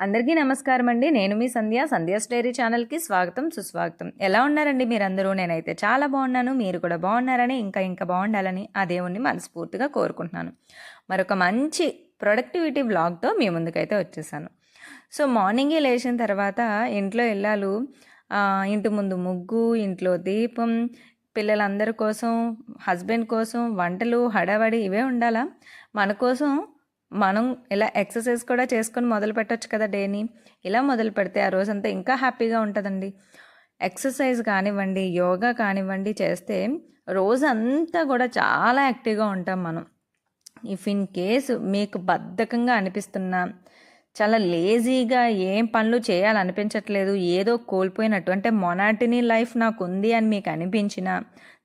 అందరికీ నమస్కారం అండి. నేను మీ సంధ్య. సంధ్యాస్ స్టైరీ ఛానల్కి స్వాగతం సుస్వాగతం. ఎలా ఉన్నారండి మీరందరూ? నేనైతే చాలా బాగున్నాను. మీరు కూడా బాగున్నారని ఇంకా ఇంకా బాగుండాలని ఆ దేవుణ్ణి మనస్ఫూర్తిగా కోరుకుంటున్నాను. మరొక మంచి ప్రొడక్టివిటీ బ్లాగ్తో మీ ముందుకైతే వచ్చేసాను. సో మార్నింగే లేచిన తర్వాత ఇంట్లో ఇల్లాలు ఇంటి ముందు ముగ్గు ఇంట్లో దీపం పిల్లలందరి కోసం హస్బెండ్ కోసం వంటలు హడావడి ఇవే ఉండాలా? మన కోసం మనం ఇలా ఎక్సర్సైజ్ కూడా చేసుకొని మొదలు పెట్టచ్చు కదా డేని. ఇలా మొదలు పెడితే ఆ రోజంతా ఇంకా హ్యాపీగా ఉంటుందండి. ఎక్సర్సైజ్ కానివ్వండి యోగా కానివ్వండి చేస్తే రోజంతా కూడా చాలా యాక్టివ్గా ఉంటాం మనం. ఇఫ్ ఇన్ కేసు మీకు బద్ధకంగా అనిపిస్తున్నా చాలా లేజీగా ఏం పనులు చేయాలనిపించట్లేదు ఏదో కోల్పోయినట్టు అంటే మొనాటినీ లైఫ్ నాకు ఉంది అని మీకు అనిపించినా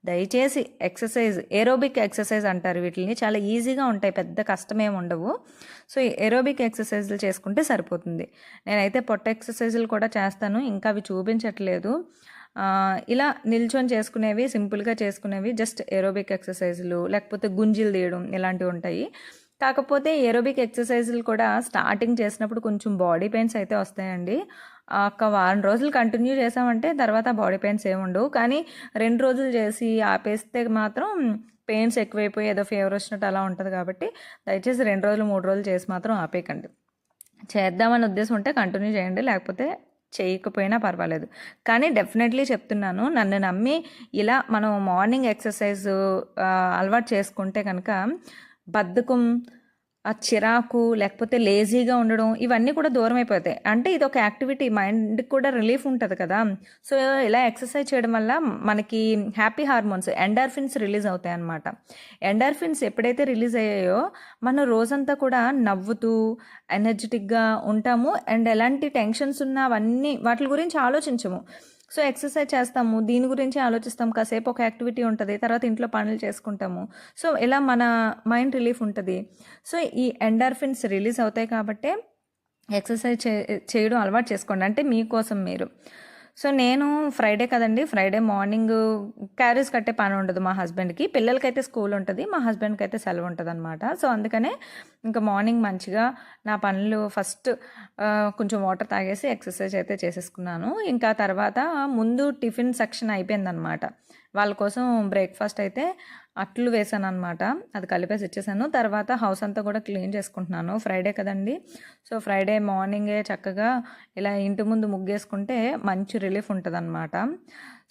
దయచేసి ఎక్సర్సైజ్ ఏరోబిక్ ఎక్సర్సైజ్ అంటారు వీటిని చాలా ఈజీగా ఉంటాయి పెద్ద కష్టమేమి ఉండవు. సో ఈ ఏరోబిక్ ఎక్సర్సైజ్లు చేసుకుంటే సరిపోతుంది. నేనైతే పొట్ట ఎక్సర్సైజులు కూడా చేస్తాను ఇంకా అవి చూపించట్లేదు. ఇలా నిల్చొని చేసుకునేవి సింపుల్గా చేసుకునేవి జస్ట్ ఏరోబిక్ ఎక్సర్సైజులు లేకపోతే గుంజీలు తీయడం ఇలాంటివి ఉంటాయి. కాకపోతే ఏరోబిక్ ఎక్సర్సైజులు కూడా స్టార్టింగ్ చేసినప్పుడు కొంచెం బాడీ పెయిన్స్ అయితే వస్తాయండి. ఒక వారం రోజులు కంటిన్యూ చేసామంటే తర్వాత బాడీ పెయిన్స్ ఏముండవు కానీ రెండు రోజులు చేసి ఆపేస్తే మాత్రం పెయిన్స్ ఎక్కువైపోయి ఏదో ఫీవర్ వచ్చినట్టు అలా ఉంటుంది కాబట్టి దయచేసి రెండు రోజులు మూడు రోజులు చేసి మాత్రం ఆపేయకండి. చేద్దామని ఉద్దేశం ఉంటే కంటిన్యూ చేయండి. లేకపోతే చేయకపోయినా పర్వాలేదు. కానీ డెఫినెట్లీ చెప్తున్నాను నన్ను నమ్మి ఇలా మనం మార్నింగ్ ఎక్సర్సైజ్ అలవాటు చేసుకుంటే కనుక బద్ధకం ఆ చిరాకు లేకపోతే లేజీగా ఉండడం ఇవన్నీ కూడా దూరం అయిపోతాయి. అంటే ఇది ఒక యాక్టివిటీ మైండ్కి కూడా రిలీఫ్ ఉంటుంది కదా. సో ఇలా ఎక్సర్సైజ్ చేయడం వల్ల మనకి హ్యాపీ హార్మోన్స్ ఎండార్ఫిన్స్ రిలీజ్ అవుతాయి అన్నమాట. ఎండార్ఫిన్స్ ఎప్పుడైతే రిలీజ్ అయ్యాయో మనం రోజంతా కూడా నవ్వుతూ ఎనర్జెటిక్గా ఉంటాము. అండ్ ఎలాంటి టెన్షన్స్ ఉన్నా అవన్నీ వాటి గురించి ఆలోచించము. సో ఎక్సర్సైజ్ చేస్తాము దీని గురించి ఆలోచిస్తాం కాసేపు ఒక యాక్టివిటీ ఉంటుంది తర్వాత ఇంట్లో పనులు చేసుకుంటాము. సో ఇలా మన మైండ్ రిలీఫ్ ఉంటుంది. సో ఈ ఎండార్ఫిన్స్ రిలీజ్ అవుతాయి కాబట్టి ఎక్సర్సైజ్ చే చేయడం అలవాటు చేసుకోండి. అంటే మీకోసం మీరు. సో నేను ఫ్రైడే కదండి ఫ్రైడే మార్నింగ్ క్యారేజ్ కట్టే పని ఉండదు మా హస్బెండ్కి. పిల్లలకైతే స్కూల్ ఉంటుంది మా హస్బెండ్కి అయితే సెలవు ఉంటుంది అనమాట సో అందుకనే ఇంకా మార్నింగ్ మంచిగా నా పనులు ఫస్ట్ కొంచెం వాటర్ తాగేసి ఎక్సర్సైజ్ అయితే చేసేసుకున్నాను. ఇంకా తర్వాత ముందు టిఫిన్ సెక్షన్ అయిపోయిందనమాట వాళ్ళ కోసం బ్రేక్ఫాస్ట్ అయితే అట్లు వేసాను అనమాట అది కలిపేసి ఇచ్చేసాను. తర్వాత హౌస్ అంతా కూడా క్లీన్ చేసుకుంటున్నాను. ఫ్రైడే కదండి. సో ఫ్రైడే మార్నింగే చక్కగా ఇలా ఇంటి ముందు ముగ్గేసుకుంటే మంచి రిలీఫ్ ఉంటుంది అనమాట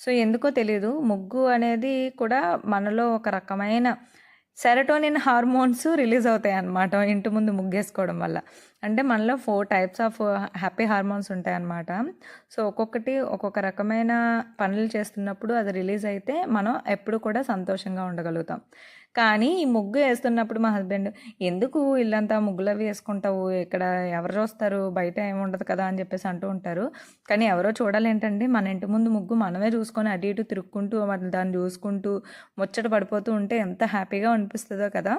సో ఎందుకో తెలియదు ముగ్గు అనేది కూడా మనలో ఒక రకమైన సెరటోనిన్ హార్మోన్స్ రిలీజ్ అవుతాయి అన్నమాట ఇంటి ముందు ముగ్గేసుకోవడం వల్ల. అంటే మనలో four types of happy hormones ఉంటాయన్నమాట. సో ఒక్కొక్కటి ఒక్కొక్క రకమైన పనులు చేస్తున్నప్పుడు అది రిలీజ్ అయితే మనం ఎప్పుడు కూడా సంతోషంగా ఉండగలుగుతాం. కానీ ఈ ముగ్గు వేస్తున్నప్పుడు మా హస్బెండ్ ఎందుకు ఇల్లంతా ముగ్గులు అవి వేసుకుంటావు? ఇక్కడ ఎవరు చూస్తారు? బయట ఏముండదు కదా? అని చెప్పేసి అంటూ ఉంటారు. కానీ ఎవరో చూడాలేంటండి మన ఇంటి ముందు ముగ్గు మనమే చూసుకొని అటు ఇటు తిరుక్కుంటూ దాన్ని చూసుకుంటూ ముచ్చట పడిపోతూ ఉంటే ఎంత హ్యాపీగా అనిపిస్తుందో కదా.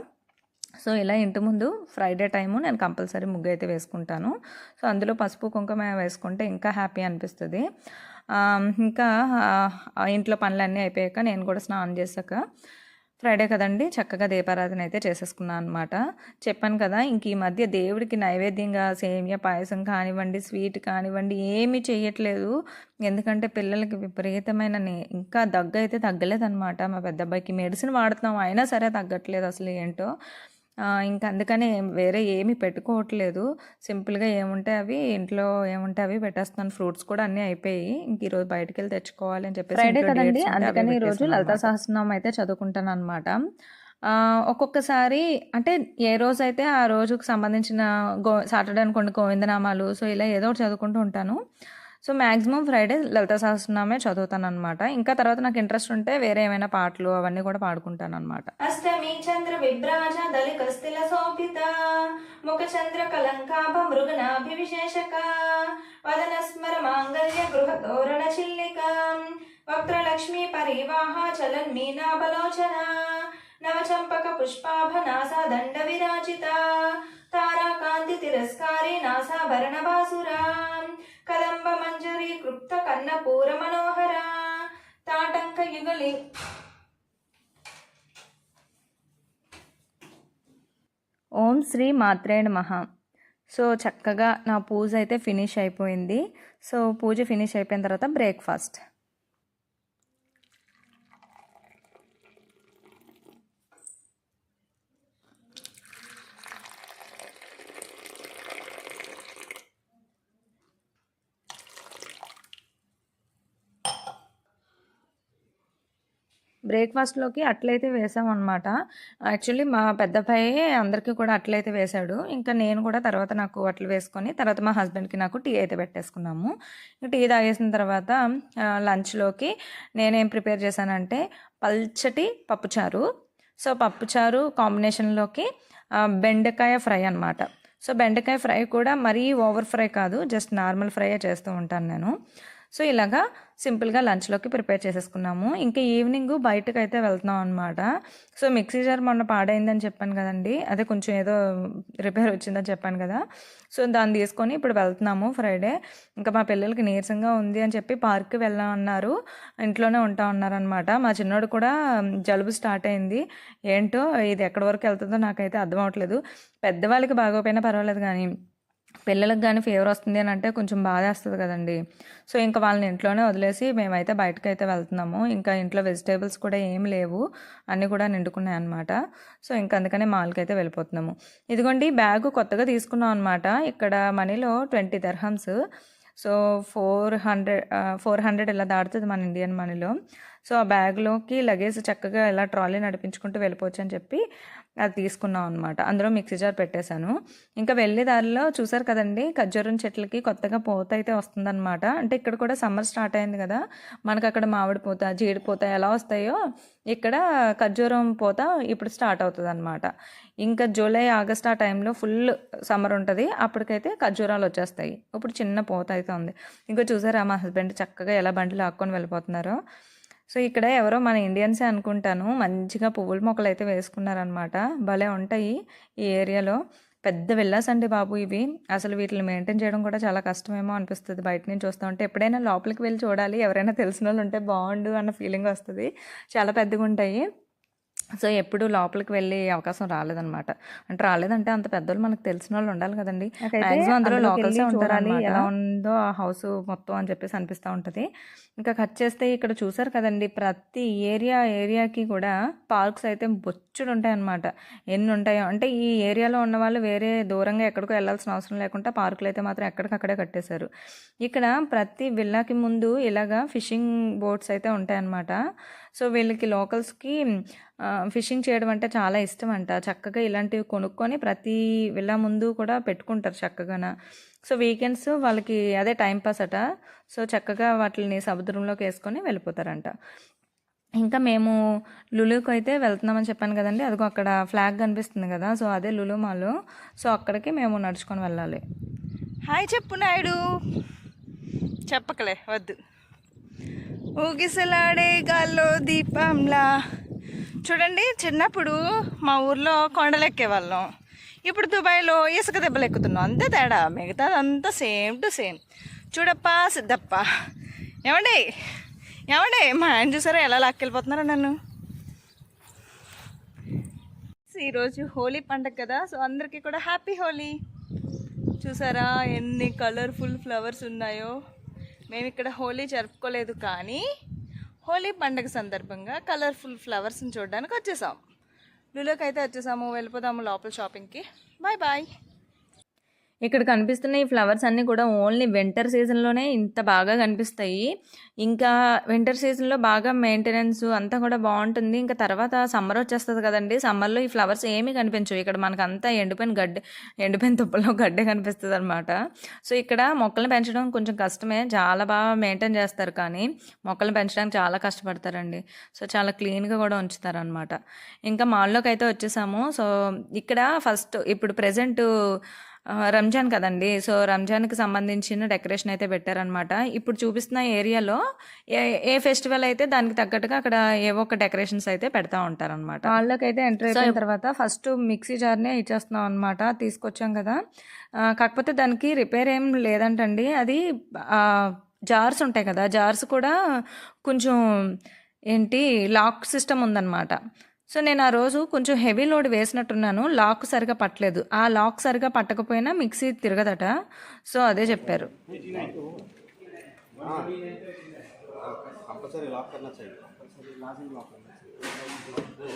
సో ఇలా ఇంటి ముందు ఫ్రైడే టైము నేను కంపల్సరీ ముగ్గు అయితే వేసుకుంటాను. సో అందులో పసుపు కుంకుమ వేసుకుంటే ఇంకా హ్యాపీ అనిపిస్తుంది. ఇంకా ఇంట్లో పనులన్నీ అయిపోయాక నేను కూడా స్నానం చేశాక ఫ్రైడే కదండి చక్కగా దీపారాధన అయితే చేసేసుకున్నాను అనమాట చెప్పాను కదా ఇంక ఈ మధ్య దేవుడికి నైవేద్యంగా సేమియా పాయసం కానివ్వండి స్వీట్ కానివ్వండి ఏమీ చేయట్లేదు ఎందుకంటే పిల్లలకి విపరీతమైన ఇంకా దగ్గు అయితే తగ్గలేదన్నమాట. మా పెద్ద అబ్బాయికి మెడిసిన్ వాడుతున్నాం అయినా సరే తగ్గట్లేదు అసలు ఏంటో. ఇంకా అందుకని వేరే ఏమీ పెట్టుకోవట్లేదు. సింపుల్గా ఏముంటే అవి ఇంట్లో ఏముంటే అవి పెట్టేస్తున్నాను. ఫ్రూట్స్ కూడా అన్నీ అయిపోయి ఇంక ఈరోజు బయటకు వెళ్ళి తెచ్చుకోవాలి అని చెప్పేసి ఫ్రైడే కదండి? అందుకని ఈరోజు లలితా. సహస్రనామం అయితే చదువుకుంటాను అనమాట ఒక్కొక్కసారి అంటే ఏ రోజు అయితే ఆ రోజుకు సంబంధించిన గో సాటర్డే అనుకోండి గోవిందనామాలు సో ఇలా ఏదో ఒకటి చదువుకుంటూ ఉంటాను. సో మ్యాక్సిమం ఫ్రైడే లలితా సహస్రనామే చదువుతాను అనమాట ఇంకా తర్వాత నాకు ఇంట్రెస్ట్ ఉంటే వేరే ఏమైనా పాటలు అవన్నీ కూడా పాడుకుంటాను అనమాట అష్టమి చంద్ర విభ్రాజ దళికస్థిల శోభిత ముఖ చంద్ర కలంకాభ మృగనాభివిశేషక వదన స్మర మాంగళ్య గృహ తోరణ చిల్లిక వక్త్రలక్ష్మీ పరివాహ చలన్ మీనాబలోచన నవచంపక పుష్పాభ నాసా దండ విరాజిత తారాకాంతి తిరస్కారి నాసాభరణ బాసురా కదంబ మంజరి కృప్త కన్నపూర మనోహర. తాటంక యుగలి. ఓం శ్రీ మాత్రే మహా సో చక్కగా నా పూజ అయితే ఫినిష్ అయిపోయింది. సో పూజ ఫినిష్ అయిపోయిన తర్వాత బ్రేక్ఫాస్ట్. బ్రేక్ఫాస్ట్లోకి అట్లయితే వేసామన్నమాట. యాక్చువల్లీ మా పెద్ద అబ్బాయి అందరికీ కూడా అట్లయితే వేశాడు ఇంకా నేను కూడా తర్వాత నాకు అట్లు వేసుకొని తర్వాత మా హస్బెండ్కి నాకు టీ అయితే పెట్టేసుకున్నాము. టీ తాగేసిన తర్వాత లంచ్లోకి నేనేం ప్రిపేర్ చేశానంటే పల్చటి పప్పుచారు. సో పప్పుచారు కాంబినేషన్లోకి బెండకాయ ఫ్రై అనమాట సో బెండకాయ ఫ్రై కూడా మరీ ఓవర్ ఫ్రై కాదు జస్ట్ నార్మల్ ఫ్రై చేస్తూ ఉంటాను నేను. సో ఇలాగా సింపుల్గా లంచ్లోకి ప్రిపేర్ చేసేసుకున్నాము. ఇంకా ఈవినింగ్ బయటకు అయితే వెళ్తున్నాం అనమాట సో మిక్సీ జార్ మొన్న పాడైందని చెప్పాను కదండి. అదే కొంచెం ఏదో రిపేర్ వచ్చిందని చెప్పాను కదా. సో దాన్ని తీసుకొని ఇప్పుడు వెళ్తున్నాము ఫ్రైడే. ఇంకా మా పిల్లలకి నీరసంగా ఉంది అని చెప్పి పార్క్కి వెళ్ళాం అన్నారు. ఇంట్లోనే ఉంటా ఉన్నారనమాట మా చిన్నోడు కూడా జలుబు స్టార్ట్ అయింది. ఏంటో ఇది ఎక్కడి వరకు వెళ్తుందో నాకైతే అర్థం అవ్వట్లేదు పెద్దవాళ్ళకి బాగోపోయినా పర్వాలేదు కానీ పిల్లలకు కానీ ఫీవర్ వస్తుంది అని అంటే కొంచెం బాధ వేస్తుంది కదండి. సో ఇంకా వాళ్ళని ఇంట్లోనే వదిలేసి మేమైతే బయటకు అయితే వెళ్తున్నాము. ఇంకా ఇంట్లో వెజిటేబుల్స్ కూడా ఏం లేవు. అన్నీ కూడా నిండుకున్నాయి అనమాట సో ఇంకా అందుకనే మాల్కి అయితే వెళ్ళిపోతున్నాము. ఇదిగోండి బ్యాగ్ కొత్తగా తీసుకున్నాం అనమాట ఇక్కడ మనీలో twenty dirhams. So four hundred four hundred ఇలా దాడుతుంది మన ఇండియన్ మనీలో. సో ఆ బ్యాగ్లోకి లగేజ్ చక్కగా ఇలా ట్రాలీ నడిపించుకుంటూ వెళ్ళిపోవచ్చు అని చెప్పి అది తీసుకున్నాం అనమాట అందులో మిక్సీ జార్ పెట్టేశాను. ఇంకా వెళ్ళే దారిలో చూసారు కదండి ఖర్జూరం చెట్లకి కొత్తగా పూత అయితే వస్తుందన్నమాట. అంటే ఇక్కడ కూడా సమ్మర్ స్టార్ట్ అయింది కదా మనకు అక్కడ మామిడి పూత జీడి పూత ఎలా వస్తాయో ఇక్కడ ఖర్జూరం పూత ఇప్పుడు స్టార్ట్ అవుతుంది అనమాట ఇంకా జూలై ఆగస్ట్ ఆ టైంలో ఫుల్ సమ్మర్ ఉంటుంది అప్పటికైతే ఖర్జూరాలు వచ్చేస్తాయి. ఇప్పుడు చిన్న పూత అయితే ఉంది. ఇంకా చూసారా మా హస్బెండ్ చక్కగా ఎలా బండి లాక్కొని వెళ్ళిపోతున్నారో? సో ఇక్కడ ఎవరో మన ఇండియన్సే అనుకుంటాను. మంచిగా పువ్వుల మొక్కలు అయితే వేసుకున్నారనమాట. భలే ఉంటాయి ఈ ఏరియాలో. పెద్ద విల్లాస్ అండి బాబు ఇవి. అసలు వీటిని మెయింటైన్ చేయడం కూడా చాలా కష్టమేమో అనిపిస్తుంది. బయట నుంచి వస్తూ ఉంటే ఎప్పుడైనా లోపలికి వెళ్ళి చూడాలి. ఎవరైనా తెలిసిన వాళ్ళు ఉంటే బాగుండు అన్న ఫీలింగ్ వస్తుంది. చాలా పెద్దగా ఉంటాయి సో ఎప్పుడు లోపలికి వెళ్ళే అవకాశం రాలేదన్నమాట. అంటే రాలేదంటే అంత పెద్దోళ్ళు మనకు తెలిసిన వాళ్ళు ఉండాలి కదండి. మాక్సిమం అందులో లోకల్సే ఉంటారు ఎలా ఉందో ఆ హౌస్ మొత్తం అని చెప్పేసి అనిపిస్తూ ఉంటుంది. ఇంకా కట్ చేస్తే ఇక్కడ చూసారు కదండి ప్రతి ఏరియా ఏరియాకి కూడా పార్క్స్ అయితే బొచ్చుడు ఉంటాయి అన్నమాట ఎన్ని ఉంటాయో అంటే ఈ ఏరియాలో ఉన్న వాళ్ళు వేరే దూరంగా ఎక్కడికో వెళ్ళాల్సిన అవసరం లేకుండా పార్కులు అయితే మాత్రం ఎక్కడికక్కడే కట్టేశారు. ఇక్కడ ప్రతి విల్లాకి ముందు ఇలాగా ఫిషింగ్ బోట్స్ అయితే ఉంటాయన్నమాట. సో వీళ్ళకి లోకల్స్కి ఫిషింగ్ చేయడం అంటే చాలా ఇష్టం అంట చక్కగా ఇలాంటివి కొనుక్కొని ప్రతి వీళ్ళ ముందు కూడా పెట్టుకుంటారు చక్కగా సో వీకెండ్స్ వాళ్ళకి అదే టైం పాస్ అట. సో చక్కగా వాటిని సముద్రంలోకి వేసుకొని వెళ్ళిపోతారంట. ఇంకా మేము లులుకు అయితే వెళ్తున్నామని చెప్పాను కదండి. అదిగో అక్కడ ఫ్లాగ్ కనిపిస్తుంది కదా. సో అదే లులు మాలు. సో అక్కడికి మేము నడుచుకొని వెళ్ళాలి. హాయ్ చెప్పు నాయుడు. చెప్పకలే వద్దు. ఊగిసలాడే గాల్లో దీపంలా. చూడండి చిన్నప్పుడు మా ఊర్లో కొండలు ఎక్కేవాళ్ళం ఇప్పుడు దుబాయ్లో ఇసుక దెబ్బలు ఎక్కుతున్నాం అంతే తేడా మిగతాదంతా సేమ్ టు సేమ్. చూడప్ప సిద్ధప్ప ఏమండి? ఏమండి? మా ఆయన చూసారా ఎలా లాక్కెళ్ళిపోతున్నారా నన్ను? ఈరోజు హోలీ పండగ కదా సో అందరికీ కూడా హ్యాపీ హోలీ. చూసారా ఎన్ని కలర్ఫుల్ ఫ్లవర్స్ ఉన్నాయో. మేము ఇక్కడ హోలీ జరుపుకోలేదు కానీ హోలీ పండగ సందర్భంగా కలర్ఫుల్ ఫ్లవర్స్ని చూడడానికి వచ్చేసాం. లులోకి అయితే వచ్చేసాము వెళ్ళిపోదాము లోపల షాపింగ్కి బాయ్ బాయ్ ఇక్కడ కనిపిస్తున్న ఈ ఫ్లవర్స్ అన్నీ కూడా ఓన్లీ వింటర్ సీజన్లోనే ఇంత బాగా కనిపిస్తాయి. ఇంకా వింటర్ సీజన్లో బాగా మెయింటెనెన్స్ అంతా కూడా బాగుంటుంది. ఇంకా తర్వాత సమ్మర్ వచ్చేస్తుంది కదండి. సమ్మర్లో ఈ ఫ్లవర్స్ ఏమీ కనిపించవు. ఇక్కడ మనకు అంతా ఎండిపోయిన గడ్డ ఎండిపోయిన తుప్పలో గడ్డే కనిపిస్తుంది అనమాట సో ఇక్కడ మొక్కలను పెంచడం కొంచెం కష్టమే. చాలా బాగా మెయింటైన్ చేస్తారు కానీ మొక్కలను పెంచడానికి చాలా కష్టపడతారండి. సో చాలా క్లీన్గా కూడా ఉంచుతారు అనమాట ఇంకా మాల్లోకి అయితే వచ్చేసాము. సో ఇక్కడ ఫస్ట్ ఇప్పుడు ప్రజెంట్ రంజాన్ కదండి. సో రంజాన్కి సంబంధించిన డెకరేషన్ అయితే పెట్టారనమాట ఇప్పుడు చూపిస్తున్న ఏరియాలో ఏ ఏ ఫెస్టివల్ అయితే దానికి తగ్గట్టుగా అక్కడ ఏవో ఒక డెకరేషన్స్ అయితే పెడతా ఉంటారనమాట వాళ్ళకి అయితే ఎంటర్ అయిపోయిన తర్వాత ఫస్ట్ మిక్సీ జార్నే ఇచ్చేస్తున్నాం అనమాట తీసుకొచ్చాం కదా. కాకపోతే దానికి రిపేర్ ఏం లేదంటండి. అది జార్స్ ఉంటాయి కదా. జార్స్ కూడా కొంచెం ఏంటి లాక్ సిస్టమ్ ఉందన్నమాట. సో నేను ఆ రోజు కొంచెం హెవీ లోడ్ వేసినట్టున్నాను లాక్ సరిగా పట్టలేదు ఆ లాక్ సరిగా పట్టకపోయినా మిక్సీ తిరగదట సో అదే చెప్పారు कंपलसरी लॉक करना चाहिए कंपलसरी लाजिम लॉक करना चाहिए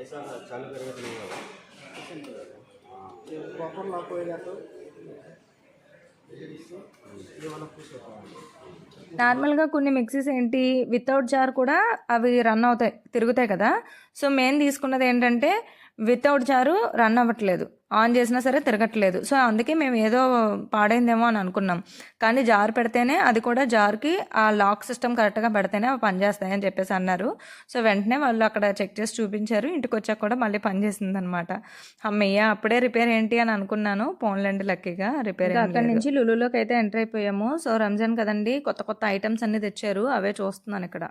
ऐसा चालू करेगा నార్మల్గా కొన్ని మిక్సీస్ ఏంటి వితౌట్ జార్ కూడా అవి రన్ అవుతాయి తిరుగుతాయి కదా. సో మేము తీసుకున్నది ఏంటంటే వితౌట్ జారు రన్ అవ్వట్లేదు. ఆన్ చేసినా సరే తిరగట్లేదు. సో అందుకే మేము ఏదో పాడైందేమో అని అనుకున్నాం. కానీ జార్ పెడితేనే అది కూడా జార్కి ఆ లాక్ సిస్టమ్ కరెక్ట్గా పెడితేనే అవి పనిచేస్తాయి అని చెప్పేసి అన్నారు. సో వెంటనే వాళ్ళు అక్కడ చెక్ చేసి చూపించారు. ఇంటికి వచ్చాక కూడా మళ్ళీ పనిచేసింది అనమాట అమ్మయ్య అప్పుడే రిపేర్ ఏంటి అని అనుకున్నాను. పోన్లండి లక్కీగా రిపేర్ అక్కడి నుంచి లులులోకి అయితే ఎంటర్ అయిపోయాము. సో రంజాన్ కదండి కొత్త కొత్త ఐటమ్స్ అన్ని తెచ్చారు. అవే చూస్తున్నాను ఇక్కడ.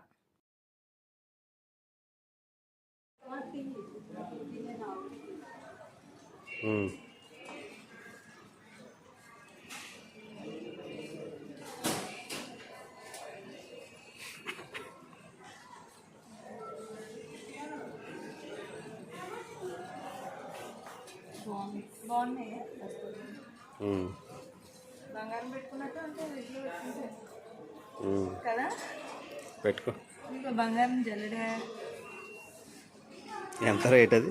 బాగున్నాయి? బంగారం పెట్టుకున్నట్టు అంటే కదా? పెట్టుకో. బంగారం జల్లెడే ఎంత రేట్ అది?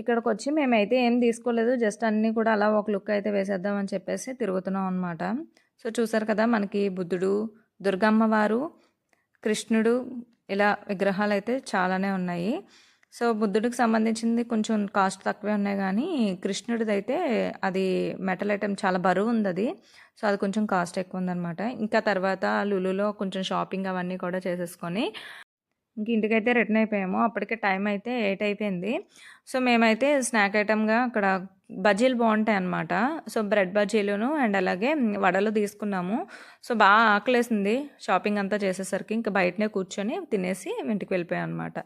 ఇక్కడికి వచ్చి మేమైతే ఏం తీసుకోలేదు జస్ట్ అన్నీ కూడా అలా ఒక లుక్ అయితే వేసేద్దామని చెప్పేసి తిరుగుతున్నాం అనమాట సో చూసారు కదా మనకి బుద్ధుడు దుర్గమ్మవారు కృష్ణుడు ఇలా విగ్రహాలు అయితే చాలానే ఉన్నాయి. సో బుద్ధుడికి సంబంధించింది కొంచెం కాస్ట్ తక్కువే ఉన్నాయి కానీ కృష్ణుడిది అయితే అది మెటల్ ఐటెం చాలా బరువు ఉంది అది. సో అది కొంచెం కాస్ట్ ఎక్కువ ఉందన్నమాట. ఇంకా తర్వాత లులులో కొంచెం షాపింగ్ అవన్నీ కూడా చేసేసుకొని ఇంక ఇంటికైతే రిటర్న్ అయిపోయాము. అప్పటికే టైం అయితే ఎయిట్ అయిపోయింది. సో మేమైతే స్నాక్ ఐటమ్గా అక్కడ బజ్జీలు బాగుంటాయి అన్నమాట. సో బ్రెడ్ బజ్జీలును అండ్ అలాగే వడలు తీసుకున్నాము. సో బాగా ఆకలేసింది. షాపింగ్ అంతా చేసేసరికి ఇంకా బయటనే కూర్చొని తినేసి ఇంటికి వెళ్ళిపోయాం అనమాట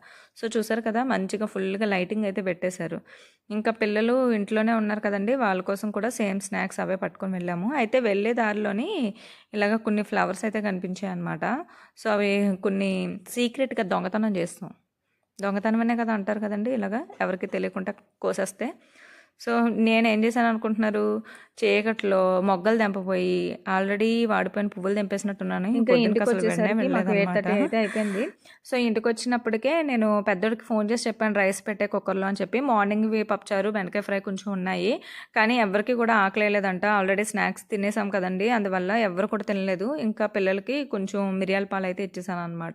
సో చూసారు కదా మంచిగా ఫుల్గా లైటింగ్ అయితే పెట్టేశారు. ఇంకా పిల్లలు ఇంట్లోనే ఉన్నారు కదండి వాళ్ళ కోసం కూడా సేమ్ స్నాక్స్ అవే పట్టుకొని వెళ్ళాము. అయితే వెళ్ళే దారిలోని ఇలాగ కొన్ని ఫ్లవర్స్ అయితే కనిపించాయి అనమాట సో అవి కొన్ని సీక్రెట్గా దొంగతనం చేస్తాం. దొంగతనమనే కదా అంటారు కదండి ఇలాగ ఎవరికి తెలియకుండా కోసేస్తే. సో నేను ఏం చేశాను అనుకుంటున్నారు చీకట్లో మొగ్గలు తెంపపోయి ఆల్రెడీ వాడిపోయిన పువ్వులు తెంపేసినట్టున్నాను. అయితే అయిపోయింది. సో ఇంటికి వచ్చినప్పటికే నేను పెద్దోడికి ఫోన్ చేసి చెప్పాను రైస్ పెట్టే కుక్కర్లో అని చెప్పి. మార్నింగ్ పప్పుచారు బెండకాయ ఫ్రై కొంచెం ఉన్నాయి. కానీ ఎవరికి కూడా ఆకలేదంట ఆల్రెడీ స్నాక్స్ తినేసాం కదండి. అందువల్ల ఎవరు కూడా తినలేదు. ఇంకా పిల్లలకి కొంచెం మిరియాల పాలు అయితే ఇచ్చేసాను అనమాట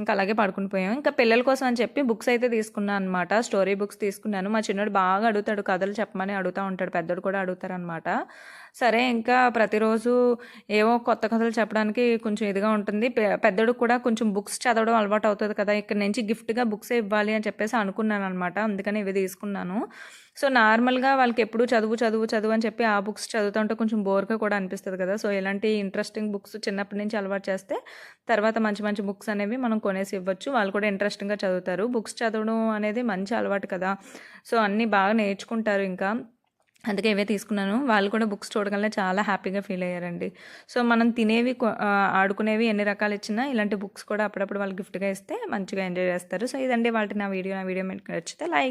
ఇంకా అలాగే పడుకుని పోయాం. ఇంకా పిల్లల కోసం అని చెప్పి బుక్స్ అయితే తీసుకున్నాను అనమాట స్టోరీ బుక్స్ తీసుకున్నాను. మా చిన్నోడు బాగా అడుగుతాడు. కథలు చెప్పమని అడుగుతూ ఉంటాడు. పెద్దోడు కూడా అడుగుతారు అనమాట సరే ఇంకా ప్రతిరోజు ఏవో కొత్త కథలు చెప్పడానికి కొంచెం ఇదిగా ఉంటుంది. పెద్దడు కూడా కొంచెం బుక్స్ చదవడం అలవాటు అవుతుంది కదా ఇక్కడ నుంచి గిఫ్ట్గా బుక్సే ఇవ్వాలి అని చెప్పేసి అనుకున్నాను అనమాట అందుకని ఇవి తీసుకున్నాను. సో నార్మల్గా వాళ్ళకి ఎప్పుడు చదువు చదువు చదువు అని చెప్పి ఆ బుక్స్ చదువుతుంటే కొంచెం బోర్గా కూడా అనిపిస్తుంది కదా. సో ఇలాంటి ఇంట్రెస్టింగ్ బుక్స్ చిన్నప్పటి నుంచి అలవాటు చేస్తే తర్వాత మంచి మంచి బుక్స్ అనేవి మనం కొనేసి ఇవ్వచ్చు. వాళ్ళు కూడా ఇంట్రెస్టింగ్గా చదువుతారు. బుక్స్ చదవడం అనేది మంచి అలవాటు కదా. సో అన్నీ బాగా నేర్చుకుంటారు ఇంకా. అందుకే ఇవే తీసుకున్నాను. వాళ్ళు కూడా బుక్స్ చూడగానే చాలా హ్యాపీగా ఫీల్ అయ్యారండి. సో మనం తినేవి ఆడుకునేవి ఎన్ని రకాలు ఇచ్చినా ఇలాంటి బుక్స్ కూడా అప్పుడప్పుడు వాళ్ళు గిఫ్ట్గా ఇస్తే మంచిగా ఎంజాయ్ చేస్తారు. సో ఇదండి వాళ్ళకి నా వీడియో. నా వీడియో మీకు నచ్చితే లైక్